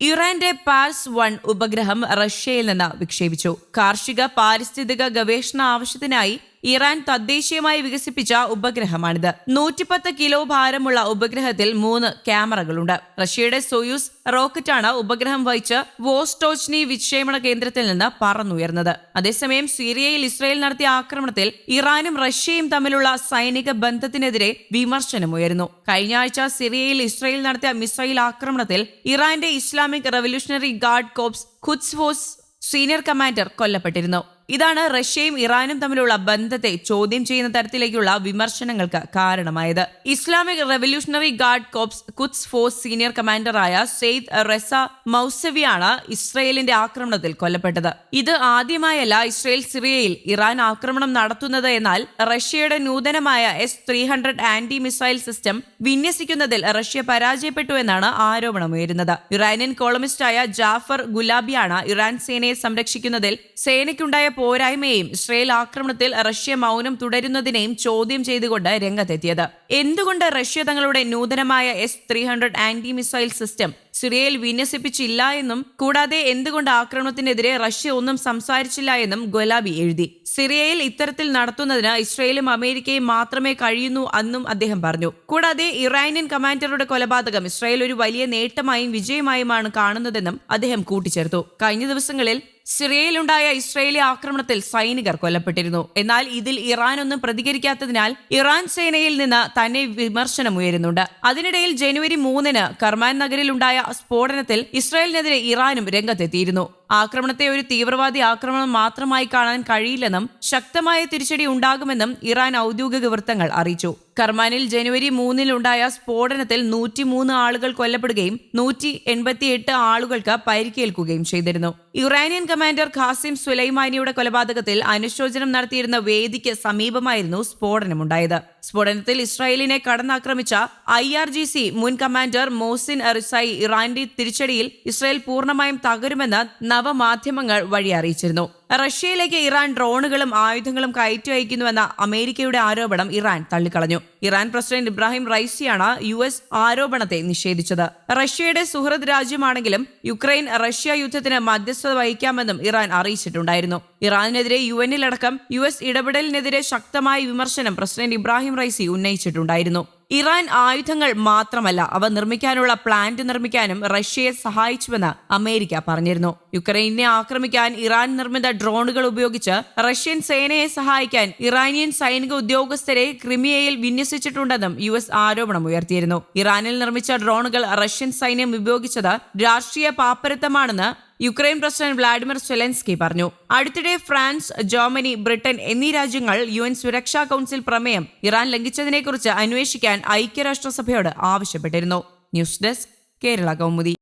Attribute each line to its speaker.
Speaker 1: ഇറാന്റെ PALS one ഉപഗ്രഹം റഷ്യയിൽ നിന്ന് വിക്ഷേപിച്ചു. കാർഷിക പാരിസ്ഥിതിക ഗവേഷണ ആവശ്യത്തിനായി ഇറാൻ തദ്ദേശീയമായി വികസിപ്പിച്ച ഉപഗ്രഹമാണിത്. നൂറ്റിപ്പത്ത് കിലോ ഭാരമുള്ള ഉപഗ്രഹത്തിൽ മൂന്ന് ക്യാമറകളുണ്ട്. റഷ്യയുടെ സോയൂസ് റോക്കറ്റാണ് ഉപഗ്രഹം വഹിച്ച് വോസ്റ്റോച്നി വിക്ഷേപണ കേന്ദ്രത്തിൽ നിന്ന് പറന്നുയർന്നത്. അതേസമയം സിറിയയിൽ ഇസ്രായേൽ നടത്തിയ ആക്രമണത്തിൽ ഇറാനും റഷ്യയും തമ്മിലുള്ള സൈനിക ബന്ധത്തിനെതിരെ വിമർശനമുയരുന്നു. കഴിഞ്ഞ ആഴ്ച സിറിയയിൽ ഇസ്രായേൽ നടത്തിയ മിസൈൽ ആക്രമണത്തിൽ ഇറാന്റെ Islamic Revolutionary Guard Corps Quds Force senior commander കൊല്ലപ്പെട്ടിരുന്നു. ഇതാണ് റഷ്യയും ഇറാനും തമ്മിലുള്ള ബന്ധത്തെ ചോദ്യം ചെയ്യുന്ന തരത്തിലേക്കുള്ള വിമർശനങ്ങൾക്ക് കാരണമായത്. Islamic Revolutionary Guard Corps Quds Force senior കമാൻഡറായ Syed Reza മൌസവിയാണ് ഇസ്രയേലിന്റെ ആക്രമണത്തിൽ കൊല്ലപ്പെട്ടത്. ഇത് ആദ്യമായല്ല ഇസ്രയേൽ സിറിയയിൽ ഇറാൻ ആക്രമണം നടത്തുന്നത് എന്നാൽ റഷ്യയുടെ നൂതനമായ S three hundred anti missile system വിന്യസിക്കുന്നതിൽ Russia പരാജയപ്പെട്ടു എന്നാണ് ആരോപണമുയരുന്നത്. ഇറാനിയൻ കോളമിസ്റ്റായ ജാഫർ ഗുലാബിയാണ് ഇറാൻ സേനയെ സംരക്ഷിക്കുന്നതിൽ സേനയ്ക്കുണ്ടായ പോരായ്മയെയും ഇസ്രയേൽ ആക്രമണത്തിൽ റഷ്യ മൗനം തുടരുന്നതിനെയും ചോദ്യം ചെയ്തുകൊണ്ട് രംഗത്തെത്തിയത്. എന്തുകൊണ്ട് റഷ്യ തങ്ങളുടെ നൂതനമായ S three hundred anti missile system സിറിയയിൽ വിന്യസിപ്പിച്ചില്ല എന്നും കൂടാതെ എന്തുകൊണ്ട് ആക്രമണത്തിനെതിരെ റഷ്യ ഒന്നും സംസാരിച്ചില്ല എന്നും ഗൊലാബി എഴുതി. സിറിയയിൽ ഇത്തരത്തിൽ നടത്തുന്നതിന് ഇസ്രയേലും അമേരിക്കയും മാത്രമേ കഴിയുന്നു അന്നും അദ്ദേഹം പറഞ്ഞു. കൂടാതെ ഇറാനിയൻ കമാൻഡറുടെ കൊലപാതകം ഇസ്രായേൽ ഒരു വലിയ നേട്ടമായും വിജയമായുമാണ് കാണുന്നതെന്നും അദ്ദേഹം കൂട്ടിച്ചേർത്തു. കഴിഞ്ഞ ദിവസങ്ങളിൽ സിറിയയിലുണ്ടായ ഇസ്രയേലി ആക്രമണത്തിൽ സൈനികർ കൊല്ലപ്പെട്ടിരുന്നു. എന്നാൽ ഇതിൽ ഇറാൻ ഒന്നും പ്രതികരിക്കാത്തതിനാൽ ഇറാൻ സേനയിൽ നിന്ന് തന്നെ വിമർശനം ഉയരുന്നുണ്ട് അതിനിടയിൽ ജനുവരി മൂന്നിന് കർമാൻ നഗരിലുണ്ടായ സ്ഫോടനത്തിൽ ഇസ്രായേലിനെതിരെ ഇറാനും രംഗത്തെത്തിയിരുന്നു. ആക്രമണത്തെ ഒരു തീവ്രവാദി ആക്രമണം മാത്രമായി കാണാൻ കഴിയില്ലെന്നും ശക്തമായ തിരിച്ചടി ഉണ്ടാകുമെന്നും ഇറാൻ ഔദ്യോഗിക വൃത്തങ്ങൾ അറിയിച്ചു. കർമാനിൽ ജനുവരി മൂന്നിലുണ്ടായ സ്ഫോടനത്തിൽ നൂറ്റിമൂന്ന് ആളുകൾ കൊല്ലപ്പെടുകയും നൂറ്റി എൺപത്തിയെട്ട് ആളുകൾക്ക് പരിക്കേൽക്കുകയും ചെയ്തിരുന്നു. ഇറാനിയൻ കമാൻഡർ ഖാസിം സുലൈമാനിയുടെ കൊലപാതകത്തിൽ അനുശോചനം നടത്തിയിരുന്ന വേദിക്ക് സമീപമായിരുന്നു സ്ഫോടനമുണ്ടായത്. സ്ഫോടനത്തിൽ ഇസ്രായേലിനെ കടന്നാക്രമിച്ച ഐ ആർ ജി സി മുൻ കമാൻഡർ മോസിൻ അറിസായി ഇറാന്റെ തിരിച്ചടിയിൽ ഇസ്രായേൽ പൂർണമായും തകരുമെന്ന് നവമാധ്യമങ്ങൾ വഴി അറിയിച്ചിരുന്നു. റഷ്യയിലേക്ക് ഇറാൻ ഡ്രോണുകളും ആയുധങ്ങളും കയറ്റി അയക്കുന്നുവെന്ന അമേരിക്കയുടെ ആരോപണം ഇറാൻ തള്ളിക്കളഞ്ഞു. ഇറാൻ പ്രസിഡന്റ് ഇബ്രാഹിം റൈസിയാണ് യു എസ് ആരോപണത്തെ നിഷേധിച്ചത്. റഷ്യയുടെ സുഹൃദ് രാജ്യമാണെങ്കിലും യുക്രൈൻ റഷ്യ യുദ്ധത്തിന് മധ്യസ്ഥത വഹിക്കാമെന്നും ഇറാൻ അറിയിച്ചിട്ടുണ്ടായിരുന്നു. ഇറാനെതിരെ യു എന്നിലടക്കം യു എസ് ഇടപെടലിനെതിരെ ശക്തമായ വിമർശനം പ്രസിഡന്റ് ഇബ്രാഹിം റൈസി ഉന്നയിച്ചിട്ടുണ്ടായിരുന്നു. ഇറാൻ ആയുധങ്ങൾ മാത്രമല്ല അവ നിർമ്മിക്കാനുള്ള പ്ലാന്റ് നിർമ്മിക്കാനും റഷ്യയെ സഹായിച്ചുവെന്ന് അമേരിക്ക പറഞ്ഞിരുന്നു. യുക്രൈനെ ആക്രമിക്കാൻ ഇറാൻ നിർമ്മിത ഡ്രോണുകൾ ഉപയോഗിച്ച് റഷ്യൻ സേനയെ സഹായിക്കാൻ ഇറാനിയൻ സൈനിക ഉദ്യോഗസ്ഥരെ ക്രിമിയയിൽ വിന്യസിച്ചിട്ടുണ്ടെന്നും യു എസ് ആരോപണം ഉയർത്തിയിരുന്നു. ഇറാനിൽ നിർമ്മിച്ച ഡ്രോണുകൾ റഷ്യൻ സൈന്യം ഉപയോഗിച്ചത് രാഷ്ട്രീയ പാപ്പരത്തമാണെന്ന് യുക്രൈൻ പ്രസിഡന്റ് വ്ളാഡിമിർ സെലൻസ്കി പറഞ്ഞു. അടുത്തിടെ ഫ്രാൻസ് ജർമ്മനി ബ്രിട്ടൻ എന്നീ രാജ്യങ്ങൾ യു എൻ സുരക്ഷാ കൌൺസിൽ പ്രമേയം ഇറാൻ ലംഘിച്ചതിനെക്കുറിച്ച് അന്വേഷിക്കാൻ ഐക്യരാഷ്ട്രസഭയോട് ആവശ്യപ്പെട്ടിരുന്നു. News desk Kerala Kaumudi.